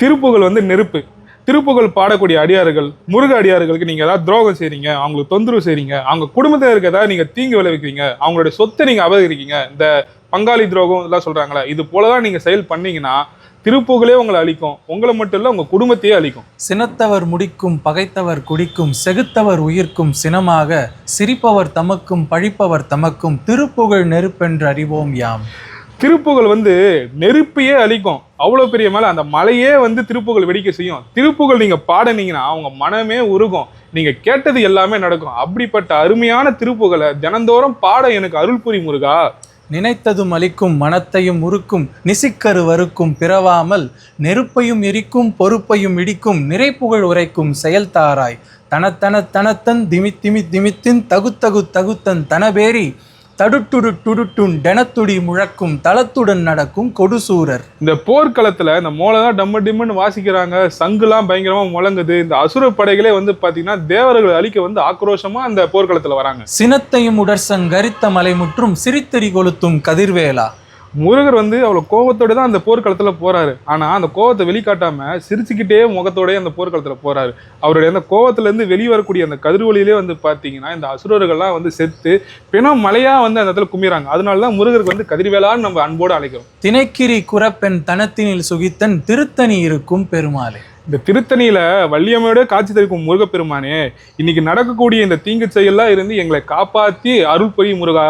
திருப்புகழ் வந்து நெருப்பு. திருப்புகழ் பாடக்கூடிய அடியார்கள் முருக அடியார்களுக்கு நீங்கள் ஏதாவது துரோகம் செய்கிறீங்க அவங்களுக்கு தொந்தரவு செய்கிறீங்க அவங்க குடும்பத்தினருக்கு ஏதாவது நீங்கள் தீங்கு விளைவிக்கிறீங்க அவங்களுடைய சொத்தை நீங்கள் அபகரிக்கீங்க இந்த பங்காளி துரோகம் இதெல்லாம் சொல்கிறாங்களே இது போல தான் நீங்கள் செயல் பண்ணீங்கன்னா திருப்புகழே உங்களை அழிக்கும். உங்களை மட்டும் இல்லை உங்கள் குடும்பத்தையே அழிக்கும். சினத்தவர் முடிக்கும் பகைத்தவர் குடிக்கும் செகுத்தவர் உயிர்க்கும் சினமாக சிரிப்பவர் தமக்கும் பழிப்பவர் தமக்கும் திருப்புகழ் நெருப்பென்று அறிவோம் யாம். திருப்புகழ் வந்து நெருப்பையே அழிக்கும். அவ்வளோ பெரிய மேலே அந்த மலையே வந்து திருப்புகழ் வெடிக்க செய்யும். திருப்புகழ் நீங்கள் பாடினீங்கன்னா அவங்க மனமே உருகும். நீங்கள் கேட்டது எல்லாமே நடக்கும். அப்படிப்பட்ட அருமையான திருப்புகளை தினந்தோறும் பாட எனக்கு அருள் புரி முருகா. நினைத்ததும் அளிக்கும் மனத்தையும் உருக்கும் நிசிக்கரு வறுக்கும் பிறவாமல் நெருப்பையும் எரிக்கும் பொறுப்பையும் இடிக்கும் நிறைப்புகழ் உரைக்கும் செயல்தாராய் தனத்தன தனத்தன் திமி திமி திமித்தின் தகுத்தகு தகுத்தன் தனபேரி. தடுட்டுடு டுடுட்டுன் டெனத்துடி முழக்கும் தளத்துடன் நடக்கும் கொடுசூரர். இந்த போர்க்களத்தில் இந்த மோளதான் டம்ம டிம்முன்னு வாசிக்கிறாங்க. சங்குலாம் பயங்கரமாக முழங்குது. இந்த அசுர படைகளே வந்து பார்த்தீங்கன்னா தேவர்களை அழிக்க வந்து ஆக்ரோஷமாக அந்த போர்க்களத்தில் வராங்க. சினத்தையும் உடற்சங்கரித்த மலைமுற்றும் சிரித்தெறி கொளுத்தும் கதிர்வேலா. முருகர் வந்து அவ்வளோ கோபத்தோட தான் அந்த போர்க்களத்தில் போறாரு. ஆனால் அந்த கோவத்தை வெளிக்காட்டாம சிரிச்சுக்கிட்டே முகத்தோடயே அந்த போர்க்களத்தில் போறாரு. அவருடைய அந்த கோவத்திலேருந்து வெளியே வரக்கூடிய அந்த கதிர்வழியிலே வந்து பார்த்தீங்கன்னா இந்த அசுரர்கள்லாம் வந்து செத்து பிணம் மலையா வந்து அந்த இடத்துல குமிறாங்க. அதனால தான் முருகருக்கு வந்து கதிர்வேலான்னு நம்ம அன்போடு அழைக்கிறோம். தினைக்கிரி குரப்பெண் தனத்தினில் சுகித்தன் திருத்தணி இருக்கும் பெருமாளே. இந்த திருத்தணியில வள்ளியம்மையோட காட்சி தரிக்கும் முருகப்பெருமானே இன்னைக்கு நடக்கக்கூடிய இந்த தீங்கு செயல்லாம் இருந்து எங்களை காப்பாத்தி அருள் புரியும் முருகா.